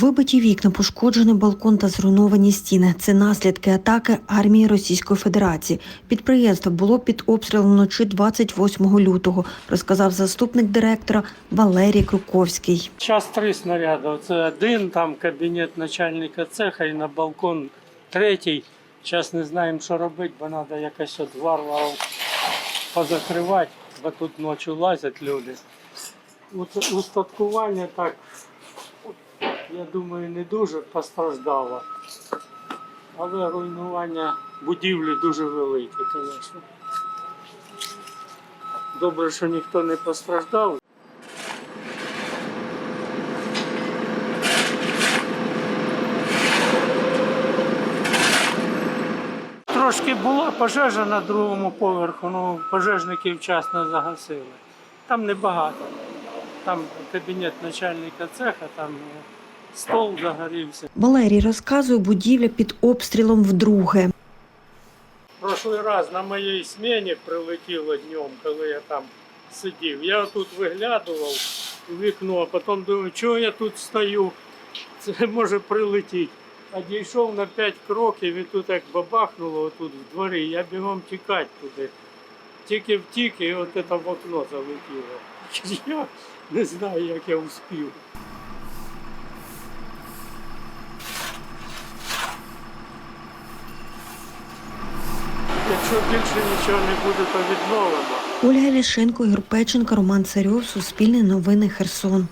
Вибиті вікна, пошкоджений балкон та зруйновані стіни. Це наслідки атаки армії Російської Федерації. Підприємство було під обстрілом вночі 28 лютого, розказав заступник директора Валерій Круковський. Час три снаряди. Це один, там кабінет начальника цеха і на балкон третій. Зараз не знаємо, що робити, бо треба якось от варваров позакривати, бо тут ночі лазять люди. Устаткування так, я думаю, не дуже постраждало. Але руйнування будівлі дуже велике, звісно. Добре, що ніхто не постраждав. Трошки була пожежа на другому поверху, ну пожежники вчасно загасили. Там небагато. Там кабінет начальника цеха, там стол загорівся. Валерій розказує, будівля під обстрілом вдруге. Прошлий раз на моїй смені прилетіло днем, коли я там сидів. Я тут виглядував у вікно, а потім думаю, чого я тут стою, це може прилетіти. А дійшов на 5 кроків і тут як бабахнуло отут в дворі, я бігом тікати туди. Тільки втік і от це в окно залетіло. Я не знаю, як я успів. Якщо більше нічого не буде, то відновимо. Ольга Лішенко, Ігор Печенко, Роман Царьов, Суспільне новини Херсон.